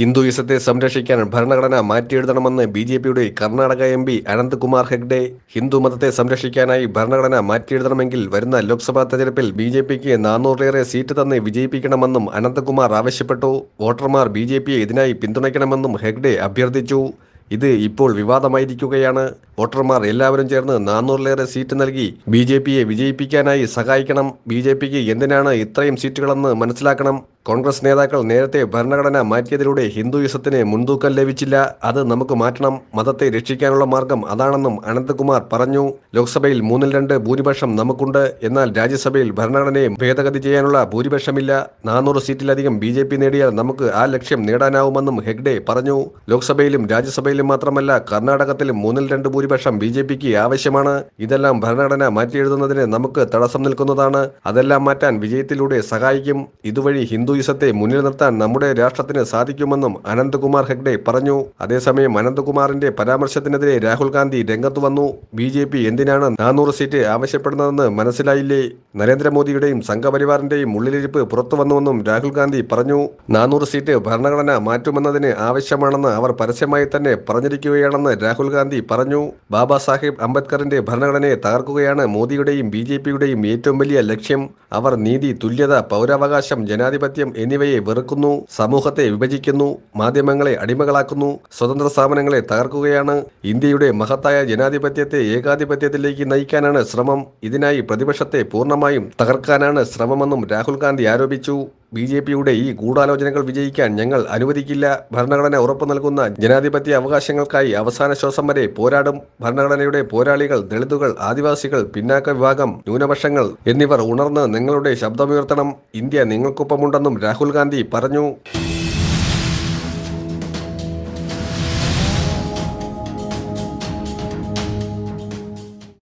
ഹിന്ദുയിസത്തെ സംരക്ഷിക്കാൻ ഭരണഘടന മാറ്റിയെഴുതണമെന്ന് B J പിയുടെ കർണാടക എം പി അനന്ത്കുമാർ ഹെഗ്ഡെ. ഹിന്ദു മതത്തെ സംരക്ഷിക്കാനായി ഭരണഘടന മാറ്റിയെഴുതണമെങ്കിൽ വരുന്ന ലോക്സഭാ തെരഞ്ഞെടുപ്പിൽ ബി ജെ പിക്ക് നാനൂറിലേറെ സീറ്റ് തന്നെ വിജയിപ്പിക്കണമെന്നും അനന്ത്കുമാർ ആവശ്യപ്പെട്ടു. വോട്ടർമാർ ബി ജെ പിയെ ഇതിനായി പിന്തുണയ്ക്കണമെന്നും ഹെഗ്ഡെ അഭ്യർത്ഥിച്ചു. ഇത് ഇപ്പോൾ വിവാദമായിരിക്കുകയാണ്. വോട്ടർമാർ എല്ലാവരും ചേർന്ന് നാനൂറിലേറെ സീറ്റ് നൽകി ബി ജെ പിയെ വിജയിപ്പിക്കാനായി സഹായിക്കണം. ബി ജെ പിക്ക് എന്തിനാണ് ഇത്രയും സീറ്റുകളെന്ന് മനസ്സിലാക്കണം. കോൺഗ്രസ് നേതാക്കൾ നേരത്തെ ഭരണഘടന മാറ്റിയതിലൂടെ ഹിന്ദുയിസത്തിന് മുൻതൂക്കം ലഭിച്ചില്ല. അത് നമുക്ക് മാറ്റണം മതത്തെ രക്ഷിക്കാനുള്ള മാർഗം അതാണെന്നും അനന്ത്കുമാർ പറഞ്ഞു. ലോക്സഭയിൽ മൂന്നിൽ രണ്ട് ഭൂരിപക്ഷം നമുക്കുണ്ട്. എന്നാൽ രാജ്യസഭയിൽ ഭരണഘടനയെ ഭേദഗതി ചെയ്യാനുള്ള ഭൂരിപക്ഷമില്ല. നാനൂറ് സീറ്റിലധികം ബി ജെ പി നേടിയാൽ നമുക്ക് ആ ലക്ഷ്യം നേടാനാവുമെന്നും ഹെഗ്ഡെ പറഞ്ഞു. ലോക്സഭയിലും രാജ്യസഭയിലും മാത്രമല്ല കർണാടകത്തിലും മൂന്നിൽ രണ്ട് ഭൂരിപക്ഷം ബി ജെ പിക്ക് ആവശ്യമാണ്. ഇതെല്ലാം ഭരണഘടന മാറ്റിയെഴുതുന്നതിന് നമുക്ക് തടസ്സം നിൽക്കുന്നതാണ്. അതെല്ലാം മാറ്റാൻ വിജയത്തിലൂടെ സഹായിക്കും. ഇതുവഴി ഹിന്ദുയിസത്തെ മുന്നിൽ നിർത്താൻ നമ്മുടെ രാഷ്ട്രത്തിന് സാധിക്കുമെന്നും അനന്ത്കുമാർ ഹെഗ്ഡെ പറഞ്ഞു. അതേസമയം അനന്ത്കുമാറിന്റെ പരാമർശത്തിനെതിരെ രാഹുൽ ഗാന്ധി രംഗത്ത് വന്നു. ബി ജെ പി എന്തിനാണ് നാനൂറ് സീറ്റ് ആവശ്യപ്പെടുന്നതെന്ന് മനസ്സിലായില്ലേ? നരേന്ദ്രമോദിയുടെയും സംഘപരിവാറിന്റെയും ഉള്ളിലിരിപ്പ് പുറത്തു വന്നുവെന്നും രാഹുൽ ഗാന്ധി പറഞ്ഞു. നാനൂറ് സീറ്റ് ഭരണഘടന മാറ്റുമെന്നതിന് ആവശ്യമാണെന്ന് അവർ പരസ്യമായി തന്നെ പറഞ്ഞിരിക്കുകയാണെന്ന് രാഹുൽ ഗാന്ധി പറഞ്ഞു. ബാബാ സാഹിബ് അംബേദ്കറിന്റെ ഭരണഘടനയെ തകർക്കുകയാണ് മോദിയുടെയും ബി ഏറ്റവും വലിയ ലക്ഷ്യം. അവർ നീതി തുല്യത പൗരാവകാശം ജനാധിപത്യം എന്നിവയെ വെറുക്കുന്നു സമൂഹത്തെ വിഭജിക്കുന്നു മാധ്യമങ്ങളെ അടിമകളാക്കുന്നു സ്വതന്ത്ര സ്ഥാപനങ്ങളെ തകർക്കുകയാണ്. ഇന്ത്യയുടെ മഹത്തായ ജനാധിപത്യത്തെ ഏകാധിപത്യത്തിലേക്ക് നയിക്കാനാണ് ശ്രമം. ഇതിനായി പ്രതിപക്ഷത്തെ പൂർണമായും തകർക്കാനാണ് ശ്രമമെന്നും രാഹുൽ ഗാന്ധി ആരോപിച്ചു. ബി ജെ പിയുടെ ഈ ഗൂഢാലോചനകൾ വിജയിക്കാൻ ഞങ്ങൾ അനുവദിക്കില്ല. ഭരണഘടന ഉറപ്പു നൽകുന്ന ജനാധിപത്യ അവകാശങ്ങൾക്കായി അവസാന ശ്വാസം വരെ പോരാടും. ഭരണഘടനയുടെ പോരാളികൾ ദളിതുകൾ ആദിവാസികൾ പിന്നാക്ക വിഭാഗം ന്യൂനപക്ഷങ്ങൾ എന്നിവർ ഉണർന്ന് നിങ്ങളുടെ ശബ്ദമുയർത്തണം. ഇന്ത്യ നിങ്ങൾക്കൊപ്പമുണ്ടെന്നും രാഹുൽ ഗാന്ധി പറഞ്ഞു.